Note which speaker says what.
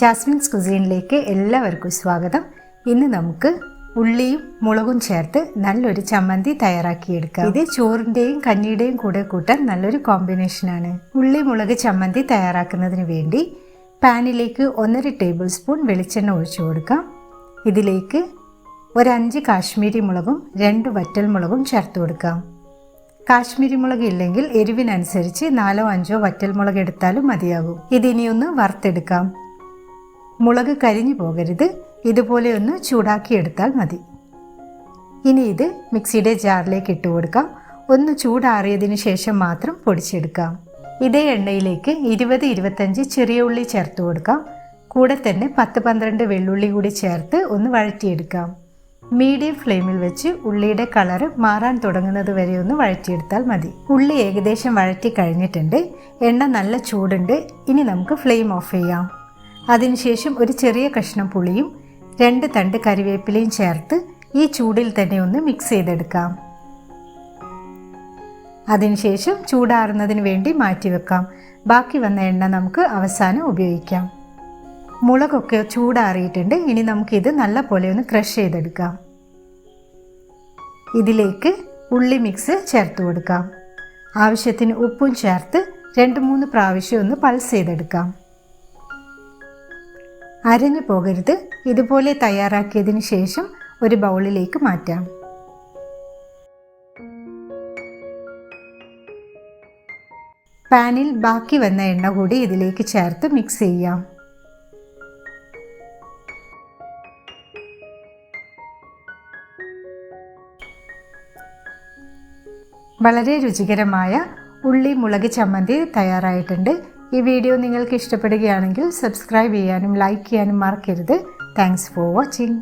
Speaker 1: Jasmine's കുസീനിലേക്ക് എല്ലാവർക്കും സ്വാഗതം. ഇന്ന് നമുക്ക് ഉള്ളിയും മുളകും ചേർത്ത് നല്ലൊരു ചമ്മന്തി തയ്യാറാക്കിയെടുക്കാം. ഇത് ചോറിന്റെയും കഞ്ഞിയുടെയും കൂടെ കൂട്ടാൻ നല്ലൊരു കോമ്പിനേഷനാണ് ഉള്ളി മുളക് ചമ്മന്തി തയ്യാറാക്കുന്നതിന് വേണ്ടി പാനിലേക്ക് ഒന്നര ടേബിൾ സ്പൂൺ വെളിച്ചെണ്ണ ഒഴിച്ചു കൊടുക്കാം. ഇതിലേക്ക് ഒരഞ്ച് കാശ്മീരി മുളകും രണ്ട് വറ്റൽ മുളകും ചേർത്ത് കൊടുക്കാം. കാശ്മീരി മുളക് ഇല്ലെങ്കിൽ എരിവിനനുസരിച്ച് നാലോ അഞ്ചോ വറ്റൽ മുളക് എടുത്താലും മതിയാകും. ഇതിനിയൊന്ന് വറുത്തെടുക്കാം. മുളക് കരിഞ്ഞു പോകരുത്. ഇതുപോലെ ഒന്ന് ചൂടാക്കിയെടുത്താൽ മതി. ഇനി ഇത് മിക്സിയുടെ ജാറിലേക്ക് ഇട്ട് കൊടുക്കാം. ഒന്ന് ചൂടാറിയതിനു ശേഷം മാത്രം പൊടിച്ചെടുക്കാം. ഇതേ എണ്ണയിലേക്ക് ഇരുപത് ഇരുപത്തഞ്ച് ചെറിയ ഉള്ളി ചേർത്ത് കൊടുക്കാം. കൂടെ തന്നെ പത്ത് പന്ത്രണ്ട് വെള്ളുള്ളി കൂടി ചേർത്ത് ഒന്ന് വഴറ്റിയെടുക്കാം. മീഡിയം ഫ്ലെയിമിൽ വെച്ച് ഉള്ളിയുടെ കളറ് മാറാൻ തുടങ്ങുന്നത് വരെ ഒന്ന് വഴറ്റിയെടുത്താൽ മതി. ഉള്ളി ഏകദേശം വഴറ്റി കഴിഞ്ഞിട്ടുണ്ട്. എണ്ണ നല്ല ചൂടുണ്ട്. ഇനി നമുക്ക് ഫ്ലെയിം ഓഫ് ചെയ്യാം. അതിനുശേഷം ഒരു ചെറിയ കഷ്ണം പുളിയും രണ്ട് തണ്ട് കറിവേപ്പിലയും ചേർത്ത് ഈ ചൂടിൽ തന്നെ ഒന്ന് മിക്സ് ചെയ്തെടുക്കാം. അതിനുശേഷം ചൂടാറുന്നതിന് വേണ്ടി മാറ്റിവെക്കാം ബാക്കി വന്ന എണ്ണ നമുക്ക് അവസാനം ഉപയോഗിക്കാം. മുളകൊക്കെ ചൂടാറിയിട്ടുണ്ട്. ഇനി നമുക്കിത് നല്ല പോലെ ഒന്ന് ക്രഷ് ചെയ്തെടുക്കാം. ഇതിലേക്ക് ഉള്ളി മിക്സ് ചേർത്ത് കൊടുക്കാം. ആവശ്യത്തിന് ഉപ്പും ചേർത്ത് രണ്ട് മൂന്ന് പ്രാവശ്യം ഒന്ന് പൾസ് ചെയ്തെടുക്കാം. അരഞ്ഞു പോകരുത്. ഇതുപോലെ തയ്യാറാക്കിയതിന് ശേഷം ഒരു ബൗളിലേക്ക് മാറ്റാം. പാനിൽ ബാക്കി വന്ന എണ്ണ കൂടി ഇതിലേക്ക് ചേർത്ത് മിക്സ് ചെയ്യാം. വളരെ രുചികരമായ ഉള്ളി മുളക് ചമ്മന്തി തയ്യാറായിട്ടുണ്ട്. ഈ വീഡിയോ നിങ്ങൾക്ക് ഇഷ്ടപ്പെടുകയാണെങ്കിൽ സബ്സ്ക്രൈബ് ചെയ്യാനും ലൈക്ക് ചെയ്യാനും മറക്കരുത്. Thanks for watching